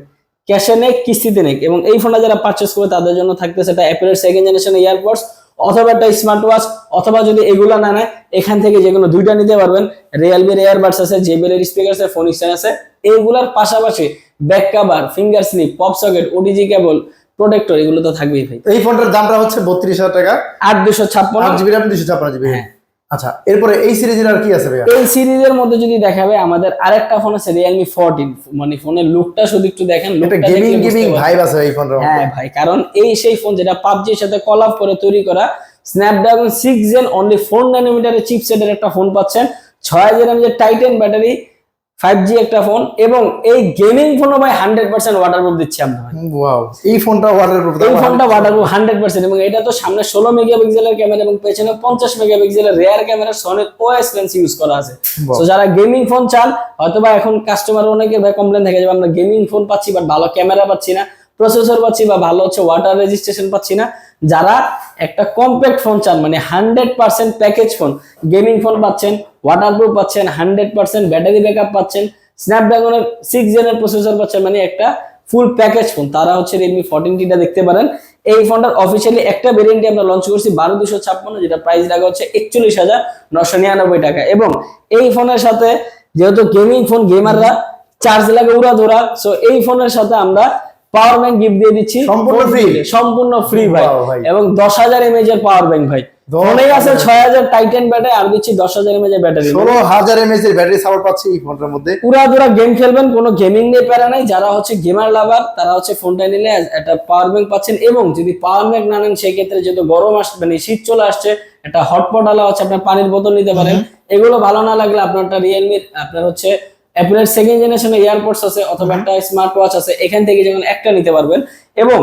[SPEAKER 1] ক্যাশে নেক কিস্তিতে নেক। এবং এই ফোনটা যারা পারচেস করবে তাদের জন্য থাকতেছে এটা অ্যাপেলের সেকেন্ড জেনারেশন ইয়ারপডস অথবা একটা স্মার্ট ওয়াচ অথবা যদি এগুলো না নেয় এখান থেকে যে কোনো দুইটা নিতে পারবেন। রিয়েলমির এয়ারবাডস আছে জেবিএলের স্পিকার আছে ফোন স্ট্যান্ড আছে। এইগুলোর পাশাপাশি back cover finger slip pop socket OTG cable protector এগুলো তো থাকবেই ভাই।
[SPEAKER 2] এই ফোনটার দামটা হচ্ছে বত্রিশ হাজার টাকা।
[SPEAKER 1] আট দুশো ছাপ্পান্ন।
[SPEAKER 2] জিবি র্যাম দুশো ছাপ্পান্ন জিবি
[SPEAKER 1] হ্যাঁ।
[SPEAKER 2] আচ্ছা এরপরে এই সিরিজের আর কি আছে ভাইয়া?
[SPEAKER 1] এই সিরিজের মধ্যে যদি দেখাবে আমাদের আরেকটা ফোন আছে রিয়েলমি ফোরটিন মানে ফোনের লুকটা শুধু একটু দেখেন
[SPEAKER 2] একটা গেমিং গেমিং। ভাইব আছে এই ফোনের
[SPEAKER 1] হ্যাঁ ভাই কারণ এই সেই ফোন যেটা পাবজির সাথে কোলাব করে তৈরি করা Snapdragon six Gen only four নানোমিটারের চিপসেটের একটা ফোন পাচ্ছেন। ছয় হাজার titan titan battery five G একটা ফোন এবং এই গেমিং ফোনও ভাই হান্ড্রেড পার্সেন্ট ওয়াটারপ্রুফ দিচ্ছি আমরা
[SPEAKER 2] ওয়াও এই ফোনটা ওয়াটারপ্রুফ
[SPEAKER 1] এই ফোনটা ওয়াটারপ্রুফ হান্ড্রেড পার্সেন্ট এবং এটা তো সামনে ষোলো মেগাপিক্সেলের ক্যামেরা এবং পেছনে পঞ্চাশ মেগাপিক্সেলের রেয়ার ক্যামেরা সনের ওএস লেন্স ইউজ করা আছে। তো যারা গেমিং ফোন চান হয়তোবা এখন কাস্টমার অনেকের ভাই কমপ্লেন থাকে যে আমরা গেমিং ফোন পাচ্ছি বাট ভালো ক্যামেরা পাচ্ছি না প্রসেসর পাচ্ছি বা ভালো হচ্ছে ওয়াটার রেজিস্ট্রেশন পাচ্ছি না। যারা একটা কম্প্যাক্ট ফোন চান মানে hundred percent package phone gaming phone পাচ্ছেন ওয়াটারপ্রুফ পাচ্ছেন হান্ড্রেড পার্সেন্ট ব্যাটারি ব্যাকআপ পাচ্ছেন। স্ন্যাপড্রাগনের সিক্স জেনের প্রসেসর পাচ্ছেন মানে একটা ফুল প্যাকেজ ফোন তারা হচ্ছে রেডমি ফোরটিন টিটা দেখতে পারেন। এই ফোনটার অফিসিয়ালি একটা ভেরিয়েন্টে আমরা লঞ্চ করছি, বারো দুশো ছাপ্পান্ন, যেটা প্রাইস রাখা হচ্ছে একচল্লিশ হাজার নশো নিরানব্বই টাকা। এবং এই ফোনের সাথে যেহেতু গেমিং ফোন গেমাররা চার্জ লাগে উড়া ধরা সো এই ফোনের সাথে আমরা পাওয়ার ব্যাংক গিফট দিয়ে দিচ্ছি।
[SPEAKER 2] সম্পূর্ণ?
[SPEAKER 1] দিলে, সম্পূর্ণ ফ্রি ভাই। এবং দশ হাজার এমএজ এর পাওয়ার ব্যাংক ভাই।
[SPEAKER 2] 10,000
[SPEAKER 1] ফোনেই আছে ছয় হাজার টাইটেন ব্যাটারি আর দিচ্ছি দশ হাজার এমএজ এর ব্যাটারি
[SPEAKER 2] ষোলো হাজার এমএস এর ব্যাটারি সাপোর্ট পাচ্ছি এই ফোনটার মধ্যে।
[SPEAKER 1] পুরা পুরা গেম খেলবেন কোনো গেমিং নিয়ে প্যারা নাই। যারা হচ্ছে গেমার লাভার তারা হচ্ছে ফোনটা নিলে একটা পাওয়ার ব্যাংক পাচ্ছেন। এবং যদি পাওয়ার ব্যাংক না নেন সেক্ষেত্রে যেহেতু গরম আসছে মানে শীত চলে আসছে একটা হটপট আলা হচ্ছে আপনার পানির বোতল নিতে পারেন। এগুলো ভালো না লাগলে আপনারটা রিয়েলমির আপনার হচ্ছে অ্যাপেলের সেকেন্ড জেনারেশনের এয়ারপোর্টস আছে অথবা একটা স্মার্ট ওয়াচ আছে এখান থেকে যেমন একটা নিতে পারবেন। এবং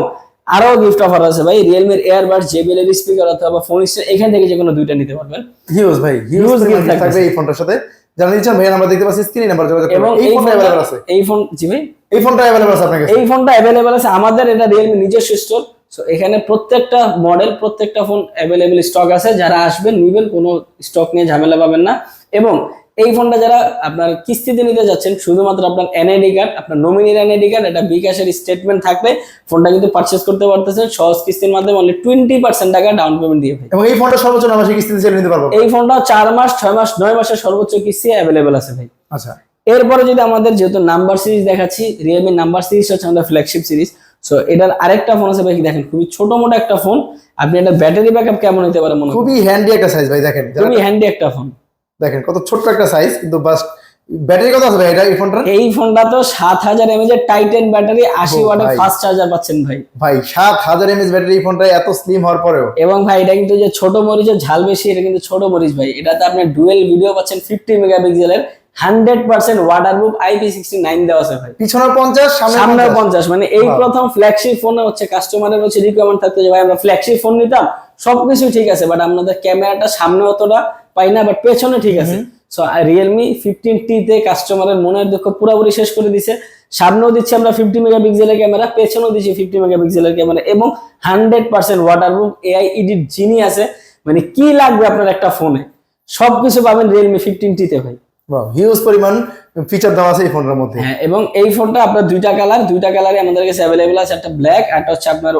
[SPEAKER 1] আরও গিফট অফার আছে ভাই রিয়েলমির এয়ারবাড জেবিএল এর স্পিকার অথবা ফোন এখান থেকে যে কোনো দুইটা নিতে পারবেন।
[SPEAKER 2] হিউজ ভাই হিউজ
[SPEAKER 1] gift
[SPEAKER 2] থাকবে। এই ফোনটার সাথে। যারা নিচ্ছেন ভাই আমরা দেখতে পাচ্ছি স্ক্রিন নাম্বার যোগাযোগ
[SPEAKER 1] এবং
[SPEAKER 2] এই ফোনটা
[SPEAKER 1] ফোনটা
[SPEAKER 2] অ্যাভেলেবল আছে।
[SPEAKER 1] এই ফোন জি ভাই।
[SPEAKER 2] এই ফোনটা অ্যাভেলেবল আছে আপনার কাছে।
[SPEAKER 1] এই ফোনটা অ্যাভেলেবেল আছে। আমাদের এটা রিয়েলমি নিজস্ব স্টোর সো এখানে প্রত্যেকটা মডেল প্রত্যেকটা ফোন অ্যাভেলেবেল স্টক আছে। যারা আসবেন নিবেন কোনো স্টক নিয়ে ঝামেলা পাবেন না। এবং এই ফোনটা যারা আপনার কিস্তিতে নিতে যাচ্ছেন শুধুমাত্র আপনার এনআইডি কার্ড আপনার নমিনির এনআইডি কার্ড এটা বিকাশের স্টেটমেন্ট থাকলে ফোনটা কিন্তু পারচেস করতে পারতেছেন সহজ কিস্তির মাধ্যমে অনলি টোয়েন্টি পার্সেন্ট টাকা ডাউন পেমেন্ট দিয়ে
[SPEAKER 2] এবং এই ফোনটা সর্বোচ্চ নয় মাসে কিস্তিতে নিতে পারব।
[SPEAKER 1] এই ফোনটা চার মাস ছয় মাস নয় মাসের সর্বোচ্চ কিস্তি অ্যাভেলেবেল আছে ভাই।
[SPEAKER 2] আচ্ছা।
[SPEAKER 1] এরপরে যদি আমাদের যেহেতু নাম্বার সিরিজ দেখাচ্ছি রিয়েলমি নাম্বার সিরিজ হচ্ছে আমাদের ফ্ল্যাগশিপ সিরিজ সো এটার আরেকটা ফোন আছে ভাই দেখেন খুবই ছোট মোটো একটা ফোন আপনি এটা ব্যাটারি ব্যাকআপ কেমন হতে পারে মনে হয়
[SPEAKER 2] খুবই হ্যান্ডি একটা সাইজ ভাই দেখেন।
[SPEAKER 1] খুবই হ্যান্ডি একটা ফোন
[SPEAKER 2] দেখেন কত ছোট্ট একটা সাইজ কিন্তু বাস ব্যাটারি কত আছে ভাই এটা এই ফোনটা
[SPEAKER 1] এই ফোনটা তো সাত হাজার এমএজ এর টাইটেন ব্যাটারি আশি
[SPEAKER 2] ও
[SPEAKER 1] ওয়াটের
[SPEAKER 2] ভাই।
[SPEAKER 1] ফাস্ট চার্জার পাচ্ছেন ভাই।
[SPEAKER 2] ভাই সাত হাজার এমএস ব্যাটারি এই ফোনটা এত স্লিম হওয়ার পরেও।
[SPEAKER 1] এবং ভাই এটা কিন্তু যে ছোট মরিচের ঝাল বেশি এটা কিন্তু ছোট মরিচ ভাই। এটাতে আপনি ডুয়েল ভিডিও পাচ্ছেন ফিফটি মেগাপিক্সেলের hundred percent waterproof IP sixty nine দেওয়া আছে ভাই।
[SPEAKER 2] পিছনে পঞ্চাশ সামনে 50
[SPEAKER 1] পঞ্চাশ। মানে এই প্রথম ফ্ল্যাগশিপ ফোনে হচ্ছে কাস্টমারের হচ্ছে রিকোয়ারমেন্ট থাকতো যে ভাই আমরা ফ্ল্যাগশিপ ফোন নিতাম সবকিছু ঠিক আছে বাট আপনাদের ক্যামেরাটা সামনে অতটা পাই না বাট পেছনে ঠিক আছে। সো রিয়েলমি ফিফটিন টি তে কাস্টমারের মনের দুঃখ পুরোপুরি শেষ করে দিছে। সামনেও দিচ্ছি আমরা ফিফটি মেগাপিক্সেলের ক্যামেরা পেছনেও দিচ্ছি ফিফটি মেগাপিক্সেলের ক্যামেরা এবং hundred percent waterproof AI edit যিনি আছে। মানে কি লাগবে আপনার একটা ফোনে সবকিছু পাবেন রিয়েলমি ফিফটিন টি তে ভাই।
[SPEAKER 2] হিউজ পরিমাণ ফিচার দেওয়া আছে এই ফোনটার মধ্যে।
[SPEAKER 1] হ্যাঁ এবং এই ফোনটা আপনার দুইটা কালার দুইটা কালারই আমাদের কাছে অ্যাভেলেবেল আছে। একটা ব্ল্যাক একটা হচ্ছে আপনার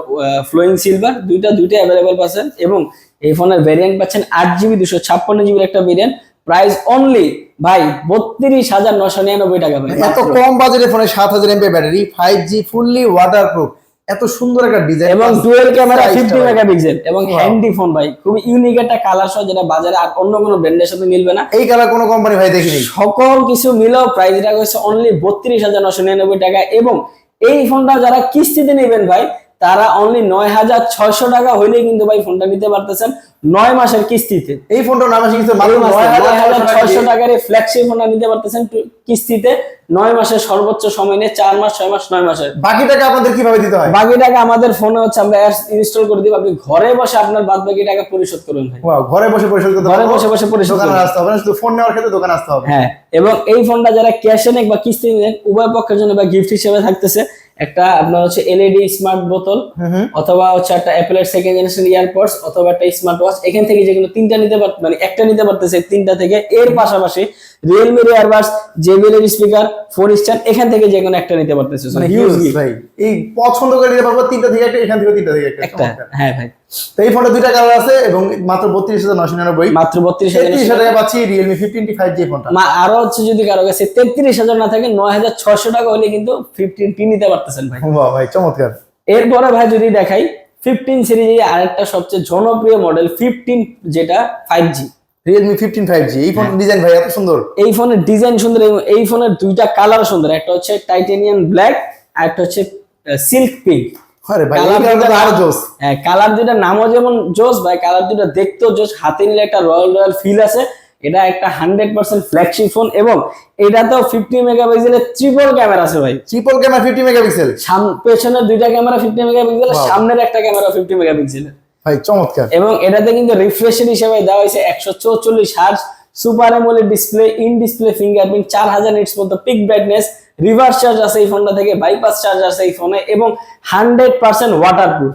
[SPEAKER 1] ফ্লোয়িং সিলভার দুইটা দুইটা অ্যাভেলেবেল পাচ্ছেন। এবং এই ফোনের ভেরিয়েন্ট পাচ্ছেন আট জিবি দুশো ছাপ্পান্ন জিবির একটা ভেরিয়েন্ট প্রাইস অনলি ভাই বত্রিশ হাজার নশো নিরানব্বই টাকা ভাই।
[SPEAKER 2] এত কম বাজেটের ফোনে সাত হাজার MP battery five G fully waterproof এত সুন্দর একটা ডিজাইন
[SPEAKER 1] এবং ডুয়েল ক্যামেরা
[SPEAKER 2] Size টা
[SPEAKER 1] ফিফটি
[SPEAKER 2] ভাই।
[SPEAKER 1] মেগাপিক্সেল এবং. হ্যান্ডি ফোন ভাই। খুবই ইউনিক একটা কালার সহ যেটা বাজারে আর অন্য কোনো ব্র্যান্ডের সাথে মিলবে না।
[SPEAKER 2] এই কালার কোনো কোম্পানি ভাই দেখিনি।
[SPEAKER 1] সকল কিছু মিলেও প্রাইস রাখা হচ্ছে অনলি বত্রিশ হাজার নশো নিরানব্বই টাকা। এবং এই ফোনটা যারা কিস্তিতে নেবেন ভাই তারা অনলি নয় হাজার ছয়শো টাকা হইলে কিন্তু ভাই ফোনটা নিতে পারতেছেন নয় মাসের কিস্তিতে।
[SPEAKER 2] এই ফোনটার নাম আসে কিন্তু মাত্র
[SPEAKER 1] এই মাসে
[SPEAKER 2] নয় হাজার ছয়শো টাকা
[SPEAKER 1] টাকার ফ্ল্যাগশিপ ফোনটা নিতে পারতেছেন কিস্তিতে নয় মাসের সর্বোচ্চ সময় নিয়ে চার মাস ছয় মাস নয় মাসের।
[SPEAKER 2] বাকি টাকা আপনাদের কীভাবে দিতে হয়?
[SPEAKER 1] বাকি টাকা আমাদের ফোনে হচ্ছে আমরা ইনস্টল করে দিব। আপনি ঘরে বসে আপনার বাদ বাকি টাকা পরিশোধ করুন ভাই।
[SPEAKER 2] ঘরে বসে পরিশোধ করতে
[SPEAKER 1] ঘরে বসে বসে পরিশোধ
[SPEAKER 2] দোকানে আসতে হবে শুধু ফোন নেওয়ার ক্ষেত্রে দোকানে আসতে হবে।
[SPEAKER 1] হ্যাঁ এবং এই ফোনটা যারা ক্যাশে নেক বা কিস্তি নেন উভয় পক্ষের জন্য বা গিফট হিসেবে থাকতেছে। একটা আপনার হচ্ছে এলইডি স্মার্ট বোতল
[SPEAKER 2] হুম হুম।
[SPEAKER 1] অথবা হচ্ছে একটা অ্যাপেলের সেকেন্ড জেনারেশন ইয়ারপডস অথবা একটা স্মার্ট ওয়াচ এখান থেকে যেগুলো তিনটা নিতে পার মানে একটা নিতে পারতেছে তিনটা থেকে এর পাশাপাশি রিয়েলমি ইয়ারবাস জেবিএল এর স্পিকার ফোর স্টার এখান থেকে যে কোনো একটা নিতে পারতেছে।
[SPEAKER 2] মানে
[SPEAKER 1] হিউজ
[SPEAKER 2] ভাই। এই পছন্দ করে নিতে পারব তিনটা থেকে একটা এখান থেকে তিনটা থেকে একটা
[SPEAKER 1] হ্যাঁ ভাই।
[SPEAKER 2] তো এই ফোনটা দুইটা কালার আছে এবং মাত্র বত্রিশ হাজার নশো নিরানব্বই।
[SPEAKER 1] মাত্র বত্রিশ হাজার
[SPEAKER 2] হাজার পাচ্ছি Realme fifteen T five G ফোনটা।
[SPEAKER 1] আরও হচ্ছে যদি কারও কাছে তেত্রিশ হাজার না থাকে নয় হাজার ছশো টাকা হলে কিন্তু ফিফটিন টি নিতে পারতেছেন ভাই।
[SPEAKER 2] ভাই চমৎকার।
[SPEAKER 1] এরপরে ভাই যদি দেখাই ফিফটিন সিরিজে আরেকটা সবচেয়ে জনপ্রিয় মডেল ফিফটিন যেটা five G
[SPEAKER 2] Realme fifteen five G এই ফোন
[SPEAKER 1] হ্যাঁ।
[SPEAKER 2] ডিজাইন ভাই এত সুন্দর।
[SPEAKER 1] এই ফোনের ডিজাইন সুন্দর এবং এই ফোনের দুইটা কালার সুন্দর একটা হচ্ছে টাইটেনিয়াম ব্ল্যাক আর একটা হচ্ছে সিল্ক পিঙ্ক
[SPEAKER 2] আরে ভাই আরও জোস
[SPEAKER 1] হ্যাঁ কালার নামও যেমন জোস ভাই কালার দেখতেও জোস হাতে নিলে একটা রয়্যাল রয়্যাল ফিল আছে। এটা একটা হান্ড্রেড পার্সেন্ট ফ্ল্যাগশিপ ফোন এবং এটাতেও ফিফটি মেগাপিক্সেলের ট্রিপল ক্যামেরা আছে ভাই।
[SPEAKER 2] ট্রিপল ক্যামেরা ফিফটি মেগাপিক্সেল
[SPEAKER 1] পেছনের দুইটা ক্যামেরা ফিফটি মেগাপিক্সেলের
[SPEAKER 2] Wow.
[SPEAKER 1] সামনের একটা ক্যামেরা ফিফটি মেগাপিক্সেলের
[SPEAKER 2] ভাই চমৎকার।
[SPEAKER 1] এবং এটাতে কিন্তু রিফ্রেশের হিসেবে দেওয়া হয়েছে একশো চৌচল্লিশ hertz super AMOLED display in display fingerprint চার হাজার নিটস মতো পিক ব্রাইটনেস রিভার্স চার্জ আছে এই ফোনটা থেকে বাইপাস চার্জ আছে এই ফোনে এবং হান্ড্রেড পার্সেন্ট ওয়াটারপ্রুফ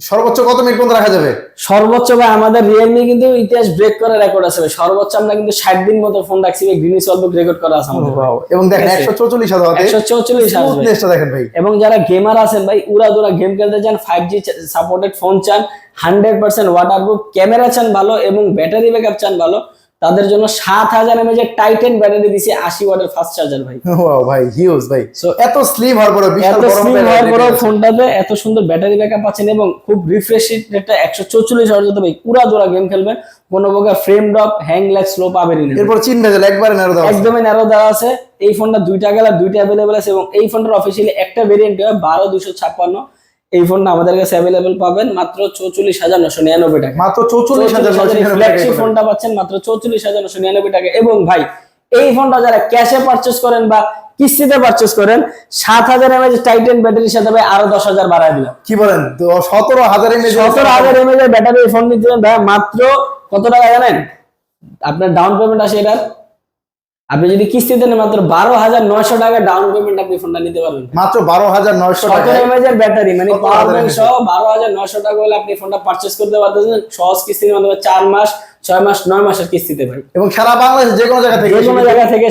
[SPEAKER 2] সর্বোচ্চ কত মিনিট পর্যন্ত রাখা যাবে
[SPEAKER 1] সর্বোচ্চ ভাই আমাদের রিয়েলমি কিন্তু ইতিহাস ব্রেক করার রেকর্ড আছে। সর্বোচ্চ আমরা কিন্তু ষাট দিন মতো ফোন রাখছি গ্রিনিস ওয়ার্ল্ড রেকর্ড করা আছে আমাদের
[SPEAKER 2] এবং দেখেন
[SPEAKER 1] ঠিক আছে।
[SPEAKER 2] একশো চৌচল্লিশ হাজার
[SPEAKER 1] একশো চৌচল্লিশ হার্জ ভাই।
[SPEAKER 2] স্মুথনেসটা দেখেন ভাই
[SPEAKER 1] এবং যারা গেমার আছেন ভাই উড়া দুরা গেম খেলতে চান ফাইভ জি সাপোর্টেড ফোন চান হান্ড্রেড পার্সেন্ট ওয়াটারপ্রুফ ক্যামেরা চান ভালো এবং ব্যাটারি ব্যাকআপ চান ভালো তাদের জন্য সাত হাজার এমএজ এর টাইটেন ব্যাটারি দিছি আশি ওয়াটের ফাস্ট চার্জার ভাই।
[SPEAKER 2] ওয়াও ভাই হিউজ ভাই।
[SPEAKER 1] So,
[SPEAKER 2] এত স্লিম হওয়ার পরে
[SPEAKER 1] এত স্লিম হওয়ার
[SPEAKER 2] আছে।
[SPEAKER 1] ফোনটাতে এত সুন্দর ব্যাটারি ব্যাকআপ পাচ্ছেন এবং খুব রিফ্রেশ রেটটা একশো চৌচল্লিশ ভাই পুরা জোড়া গেম খেলবেন কোনো প্রকার frame drop hang lag slow পাবেনই না
[SPEAKER 2] এরপর চিন ভেজেল একবারে নেড়ে দেওয়া
[SPEAKER 1] একদমই ন্যারো দেওয়া আছে। এই ফোনটা দুইটা কালার দুইটা অ্যাভেলেবেল আছে এবং এই ফোনটার অফিসিয়ালি একটা ভেরিয়েন্ট হয় বারো দুশো ছাপ্পান্ন। এই ফোনটা আমাদের কাছে অ্যাভেলেবেল পাবেন মাত্র চৌচল্লিশ হাজার নশো নিরানব্বই টাকা।
[SPEAKER 2] মাত্র চৌচল্লিশ হাজার
[SPEAKER 1] ফ্ল্যাগশিপ ফোনটা পাচ্ছেন মাত্র চৌচল্লিশ হাজার নশো নিরানব্বই টাকা। এবং ভাই এই ফোনটা যারা ক্যাশে পারচেস করেন বা কিস্তিতে পারচেস করেন সাত হাজার এমএজ টাইটেন ব্যাটারির সাথে ভাই আরও দশ হাজার বাড়ায় দিলাম
[SPEAKER 2] কি বলেন? সতেরো হাজার এমএজ
[SPEAKER 1] সতেরো হাজার এমএজ ব্যাটারি ফোন নিতে ভাই মাত্র কত টাকা জানেন? আপনার ডাউন পেমেন্ট আসে এটার? আপনি যদি কিস্তিতে নেন মাত্র বারো হাজার নয়শো টাকা ডাউন পেমেন্ট আপনি ফোনটা নিতে পারবেন
[SPEAKER 2] মাত্র বারো হাজার নয়শো টাকা
[SPEAKER 1] ব্যাটারি মানে পাওয়ার ব্যাংক সহ বারো হাজার নয়শো টাকা হলে আপনি ফোনটা পারচেস করতে পারতেছেন। সহজ কিস্তির মাধ্যমে চার মাস ছয় মাস নয় মাসের কিস্তিতে
[SPEAKER 2] এবং সারা বাংলাদেশ যে কোনো জায়গা থেকে
[SPEAKER 1] যে কোনো জায়গা থেকে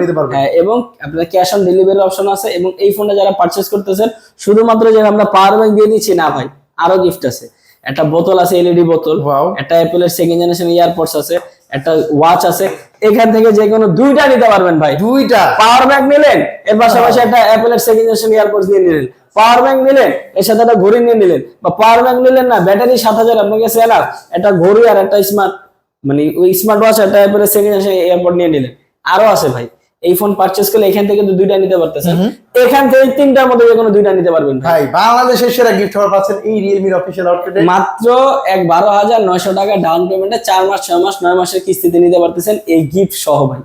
[SPEAKER 1] নিতে হ্যাঁ এবং আপনার ক্যাশ অন ডেলিভারি অপশন আছে এবং এই ফোনটা যারা পারচেস করতেছেন শুধুমাত্র যে আমরা পাওয়ার ব্যাংক দিয়ে দিচ্ছি না ভাই আরও গিফট আছে। একটা বোতল আছে এলইডি বোতল।
[SPEAKER 2] Wow.
[SPEAKER 1] একটা অ্যাপেলের সেকেন্ড জেনারেশন ইয়ারপডস আছে। একটা ওয়াচ আছে এখান থেকে যে কোনো দুইটা নিতে পারবেন ভাই।
[SPEAKER 2] দুইটা।
[SPEAKER 1] পাওয়ার ব্যাংক নিলেন এর পাশাপাশি একটা অ্যাপেলের সেকেন্ড জেনারেশন ইয়ারপডস দিয়ে নিলেন। পাওয়ার ব্যাংক নিলেন এর সাথে একটা ঘড়ি নিয়ে নিলেন। বা পাওয়ার ব্যাংক নিলেন না ব্যাটারি সাত হাজার আপনার কাছে এলাম একটা ঘড়ি আর একটা স্মার্ট মানে ওই স্মার্ট ওয়াচ একটা অ্যাপেলের সেকেন্ড জেনারেশন ইয়ারপড নিয়ে নিলেন। আরও আছে ভাই। এই ফোন পারচেজ করলে এখান থেকে কিন্তু দুইটা নিতে পারতেছেন। এখান থেকে তিনটার মধ্যে যে কোনো দুইটা নিতে পারবেন। ভাই
[SPEAKER 2] বাংলাদেশের সেরা গিফট অফার পাচ্ছেন এই রিয়েলমির অফিসিয়াল আউটলেটে
[SPEAKER 1] মাত্র এক বারো হাজার নয়শো টাকা ডাউন পেমেন্টে চার মাস ছয় মাস নয় মাসের কিস্তিতে নিতে পারতেছেন এই গিফট সহ ভাই।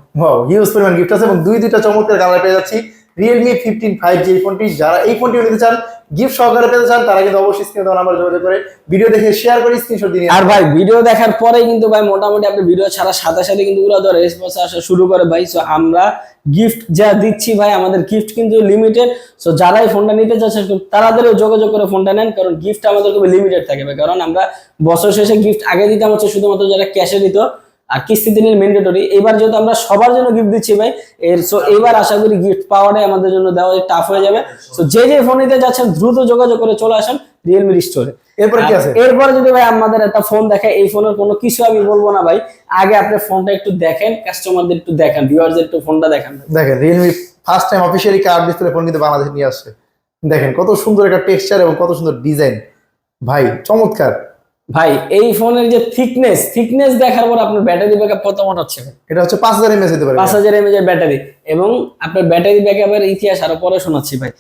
[SPEAKER 2] হিউজ পরিমাণ গিফট আছে এবং দুই দুইটা চমৎকার কালার পেয়ে যাচ্ছি। রিয়েলমি ফিফটিন ফাইভ জি এই ফোনটি যারা এই ফোনটি নিতে চান গিফট সহকারে পেতে চান তারা কিন্তু অবশ্যই স্ক্রিনে দেওয়া নাম্বার যোগাযোগ করে ভিডিও দেখে শেয়ার করে স্ক্রিনশট দিয়ে নিয়ে
[SPEAKER 1] আর ভাই ভিডিও দেখার পরে কিন্তু ভাই মোটামুটি আপনি ভিডিও ছাড়া সাথে সাথে কিন্তু উড়া ধরে রেসপন্স আসা শুরু করে ভাই। সো আমরা গিফট যা দিচ্ছি ভাই আমাদের গিফট কিন্তু লিমিটেড সো যারা এই ফোনটা নিতে চাচ্ছেন তাড়াতাড়ি যোগাযোগ করে ফোনটা নেন কারণ গিফট আমাদের খুবই লিমিটেড থাকে ভাই। কারণ আমরা বছর শেষে গিফট আগে দিতাম হচ্ছে শুধুমাত্র যারা ক্যাশে দিত। আর কিস্তিতে নিলে ম্যান্ডেটরি এবার যেহেতু আমরা সবার জন্য গিফট দিচ্ছি ভাই এর সো এবার আশা করি গিফট পাওয়াটাই আমাদের জন্য দেওয়া টাফ হয়ে যাবে। সো যে যে ফোন নিতে যাচ্ছেন দ্রুত যোগাযোগ করে চলে আসেন রিয়েলমি স্টোরে
[SPEAKER 2] এরপরে কি আছে?
[SPEAKER 1] এরপরে যদি ভাই আমাদের একটা ফোন দেখে এই ফোনের কোনো কিছু আমি বলব না ভাই। আগে আপনি ফোনটা একটু দেখেন কাস্টমারদের একটু দেখেন ভিউয়ারদের একটু ফোনটা দেখেন
[SPEAKER 2] দেখেন Realme first time officially curved display phone কিন্তু বাংলাদেশে নিয়ে আসছে। দেখেন কত সুন্দর একটা টেক্সচার এবং কত সুন্দর ডিজাইন ভাই চমৎকার।
[SPEAKER 1] ভাই এই ফোনের যে থিকনেস থিকনেস দেখার পর আপনার ব্যাটারি ব্যাকআপ কত মনে হচ্ছে
[SPEAKER 2] এটা হচ্ছে পাঁচ হাজার এমএস দিতে পারে
[SPEAKER 1] পাঁচ হাজার এমএজ এর ব্যাটারি। এবং আপনার ব্যাটারি ব্যাকআপের ইতিহাস আরও পরে শোনাচ্ছি ভাই।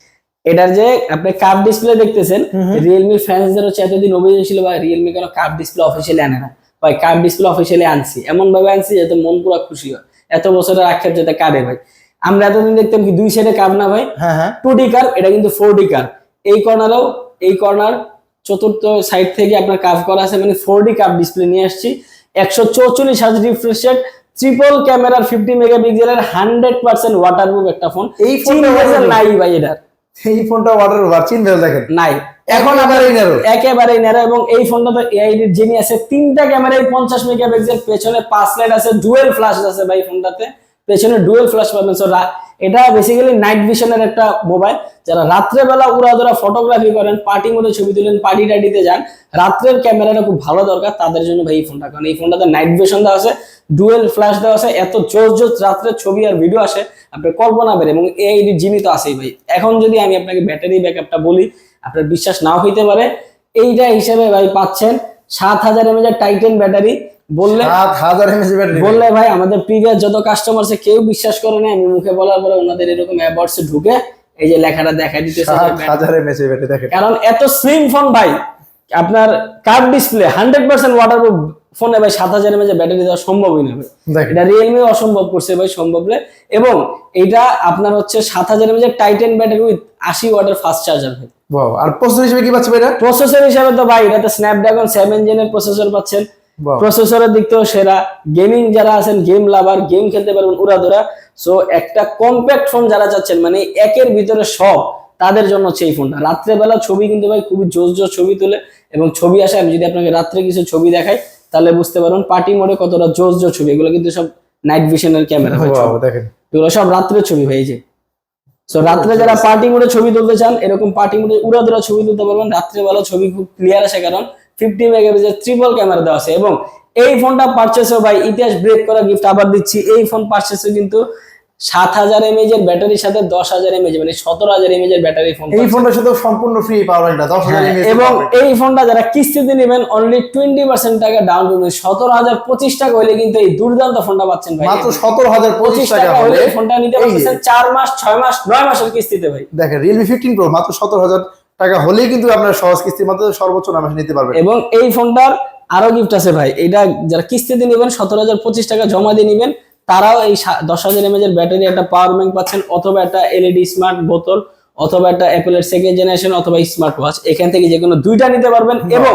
[SPEAKER 1] এটার যে আপনি কাপ ডিসপ্লে দেখতেছেন রিয়েলমি ফ্যান্সদের হচ্ছে এতদিন অভিযোগ ছিল বা রিয়েলমি কেন কাপ ডিসপ্লে অফিসিয়ালি আনে না? ভাই কাপ ডিসপ্লে অফিসিয়ালি আনছি। এমন ভাবে আনছি যাতে মন পুরো খুশি হয়। এত বছরের আক্ষেপ যাতে কাটে ভাই। আমরা এতদিন দেখতাম কি দুই সাইডে কাপ না ভাই?
[SPEAKER 2] হ্যাঁ হ্যাঁ।
[SPEAKER 1] টু ডি কার এটা কিন্তু ফোর ডি কার এই কর্নারেও এই কর্নার চতুর্থ সাইড থেকে আপনার কাভ করা আছে মানে ফোর ডি কাপ ডিসপ্লে নিয়ে আসছি। একশো চৌচল্লিশ হাজার রিফ্রেশ রেট ট্রিপল ক্যামেরার ফিফটি মেগাপিক্সেলের হান্ড্রেড পার্সেন্ট ওয়াটারপ্রুফ একটা ফোন
[SPEAKER 2] এই ফোনটা
[SPEAKER 1] নাই ভাই এটার
[SPEAKER 2] এই ফোনটা অর্ডার ওভার চিন দেখেন।
[SPEAKER 1] নাই।
[SPEAKER 2] এখন আবার এই নেরো
[SPEAKER 1] একেবারেই নেড়া এবং এই ফোনটা ফোনটাতে এআইডির যিনি আছে। তিনটা ক্যামেরায় পঞ্চাশ মেগাপিক্সেল পেছনে পাঁচ লাইট আছে ডুয়েল ফ্ল্যাশ আছে ভাই ফোনটাতে পেছনে ডুয়েল ফ্ল্যাশ পাবেন রা- এটা বেসিক্যালি নাইট ভিশনের একটা মোবাইল যারা রাত্রেবেলা উড়াধরা ফটোগ্রাফি করেন পার্টি মোডে ছবি তুলেন পার্টি টাটিতে যান, রাত্রের ক্যামেরাটা খুব ভালো দরকার তাদের জন্য ভাই এই ফোনটা কারণ এই ফোনটাতে নাইট ভিশন দেওয়া আছে ডুয়েল ফ্ল্যাশ দেওয়া আছে, এত জোর জোর রাত্রের ছবি আর ভিডিও আসে, আপনার কল্পনা বেড়ে এবং এই জিনি তো আছেই ভাই। এখন যদি আমি আপনাকে ব্যাটারি ব্যাকআপটা বলি, আপনার বিশ্বাস নাও হইতে পারে, এইটা হিসেবে ভাই পাচ্ছেন সাত হাজার এমএজ এর টাইটেন ব্যাটারি বললে
[SPEAKER 2] সাত হাজার এমএস ব্যাটারি
[SPEAKER 1] বললে ভাই আমাদের প্রিভিয়াস যত কাস্টমার আছে কেউ বিশ্বাস করে না আমি মুখে বলার পরে ওনাদের এরকম অ্যাবার্ডসে ঢুকে এই যে লেখাটা দেখাই দিতেছে কারণ এত স্লিম ফোন ভাই আপনার curved display hundred percent waterproof ফোনে ভাই সাত হাজার এমএজ ব্যাটারি দেওয়া সম্ভবই না ভাই। এটা রিয়েলমি অসম্ভব করছে ভাই সম্ভব রে। এবং এটা আপনার হচ্ছে সাত হাজার এমএজ টাইটেন ব্যাটারি উইথ আশি ওয়াটের ফাস্ট চার্জার ভাই।
[SPEAKER 2] আর প্রসেসর হিসেবে কি পাচ্ছে ভাই এটা?
[SPEAKER 1] প্রসেসর হিসাবে তো ভাই এটাতে স্ন্যাপড্রাগন সেভেন জেনের প্রসেসর পাচ্ছেন। প্রসেসরের দিক থেকেও সেরা। গেমিং যারা আছেন গেম লাভার গেম খেলতে পারবেন উড়াধুরা। সো একটা কম্প্যাক্ট ফোন যারা চাচ্ছেন মানে একের ভিতরে সব তাদের জন্য হচ্ছে এই ফোনটা রাত্রেবেলা ছবি কিন্তু ভাই খুবই জোর জোর ছবি তুলে। এবং ছবি আসে আমি যদি আপনাকে রাত্রে কিছু ছবি দেখাই তাহলে বুঝতে পারুন পার্টি মোডে কতটা জোর জোর ছবি এগুলো কিন্তু সব নাইট ভিশনের ক্যামেরা
[SPEAKER 2] দেখেন।
[SPEAKER 1] এগুলো সব রাত্রের ছবি ভাই যে সো রাত্রে যারা পার্টি মোডে ছবি তুলতে চান এরকম পার্টি মোডে উড়াদুরা ছবি তুলতে পারবেন। রাত্রেবেলা ছবি খুব ক্লিয়ার আসে কারণ ফিফটি মেগাপিক্সেল ট্রিপল ক্যামেরা দেওয়া আছে। এবং এই ফোনটা পারচেসও ভাই ইতিহাস ব্রেক করা গিফট আবার দিচ্ছি। এই ফোন পারচেসে কিন্তু সাত হাজার এমএজ এর ব্যাটারির সাথে দশ হাজার এমএজ মানে সতেরো হাজার এমএজ এর ব্যাটারি ফোন
[SPEAKER 2] এই ফোনটা শুধু সম্পূর্ণ ফ্রি পাওয়ার ব্যাংকটা দশ হাজার
[SPEAKER 1] হ্যাঁ, এবং এই ফোনটা যারা কিস্তিতে নেবেন অনলি টোয়েন্টি পার্সেন্ট টাকা ডাউন পেমেন্ট সতেরো হাজার পঁচিশ টাকা হলে কিন্তু এই দুর্দান্ত ফোনটা পাচ্ছেন ভাই।
[SPEAKER 2] মাত্র সতেরো হাজার
[SPEAKER 1] পঁচিশ টাকা হলে ফোনটা নিতে
[SPEAKER 2] এই
[SPEAKER 1] পারতেছেন চার মাস ছয় মাস নয় মাসের কিস্তিতে ভাই।
[SPEAKER 2] দেখেন রিয়েলমি ফিফটিন প্রো মাত্র সতেরো হাজার টাকা হলেই কিন্তু আপনার সহজ কিস্তির মাত্র সর্বোচ্চ নামে নিতে পারবেন।
[SPEAKER 1] এবং এই ফোনটার আরও গিফট আছে ভাই। এটা যারা কিস্তিতে নেবেন সতেরো হাজার পঁচিশ টাকা জমা দিয়ে নেবেন তারাও এই দশ হাজার এমএজ এর ব্যাটারি একটা পাওয়ার ব্যাংক পাচ্ছেন অথবা একটা এলইডি স্মার্ট বোতল অথবা একটা অ্যাপেলের সেকেন্ড জেনারেশন অথবা স্মার্ট ওয়াচ এখান থেকে যে কোনো দুইটা নিতে পারবেন এবং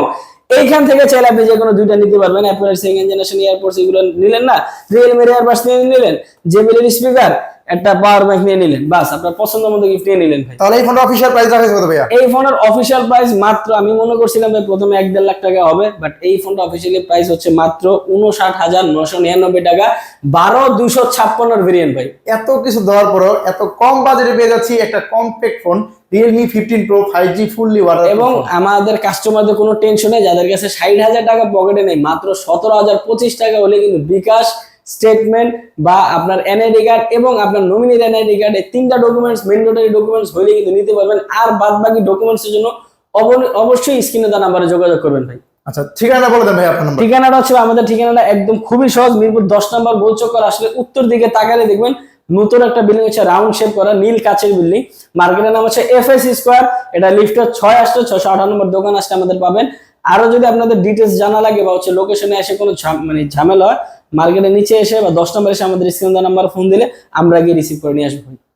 [SPEAKER 1] এইখান থেকে চাইলে আপনি যে কোনো দুইটা নিতে পারবেন। অ্যাপেলের সেকেন্ড জেনারেশন এয়ারপোর্টস এগুলো নিলেন না? রিয়েলমির এয়ারবাস নিয়ে নিলেন? জেবিলের স্পিকার একটা পাওয়ার ব্যাংক নিয়ে নিলেন বাস আপনার পছন্দ মতো গিফট নিয়ে নিলেন ভাই।
[SPEAKER 2] তাহলে এই ফোনটা অফিসিয়াল প্রাইস রাখা কত ভাইয়া?
[SPEAKER 1] এই ফোনের অফিসিয়াল প্রাইস মাত্র আমি মনে করছিলাম ভাই প্রথমে এক দেড় লাখ টাকা হবে বাট এই ফোনটা অফিসিয়ালি প্রাইস হচ্ছে মাত্র উনষাট হাজার নশো নিরানব্বই টাকা বারো দুশো ছাপ্পান্নর ভেরিয়েন্ট ভাই।
[SPEAKER 2] এত কিছু দেওয়ার পরও এত কম বাজেটে পেয়ে যাচ্ছি একটা compact phone Realme fifteen pro five G fully water
[SPEAKER 1] এবং আমাদের কাস্টমারদের কোনো টেনশন নেই যাদের কাছে ষাট হাজার টাকা পকেটে নেই মাত্র সতেরো হাজার পঁচিশ টাকা হলে কিন্তু বিকাশ স্টেটমেন্ট বা আপনার এনআইডি কার্ড এবং আপনার নমিনির এনআইডি কার্ড এই তিনটা ডকুমেন্টস মেন্ডেটরি ডকুমেন্টস হলে কিন্তু নিতে পারবেন। আর বাদ বাকি ডকুমেন্টসের জন্য অবশ্যই স্ক্রিনে তার নাম্বারে যোগাযোগ করবেন ভাই।
[SPEAKER 2] আচ্ছা ঠিকানা বলে দেন ভাই আপনার নাম্বার
[SPEAKER 1] ঠিকানাটা হচ্ছে আমাদের ঠিকানাটা একদম খুবই সহজ। মিরপুর দশ নম্বর গোলচক্কর আসলে উত্তর দিকে তাকালে দেখবেন নতুন একটা বিল্ডিং হচ্ছে রাউন্ড শেপ করা নীল কাচের বিল্ডিং মার্কেটের নাম হচ্ছে এফ এস স্কোয়ার এটা লিফটের ছয় আসলে ছয়শো আঠান্ন নম্বর দোকান আসলে আমাদের পাবেন। আরও যদি আপনাদের ডিটেলস জানা লাগে বা হচ্ছে লোকেশনে এসে কোনো মানে ঝামেলা হয় মার্কেটের নিচে এসে বা দশ নম্বর এসে আমাদের স্ক্রিন নাম্বার ফোন দিলে আমরা গিয়ে রিসিভ করে নিয়ে আসব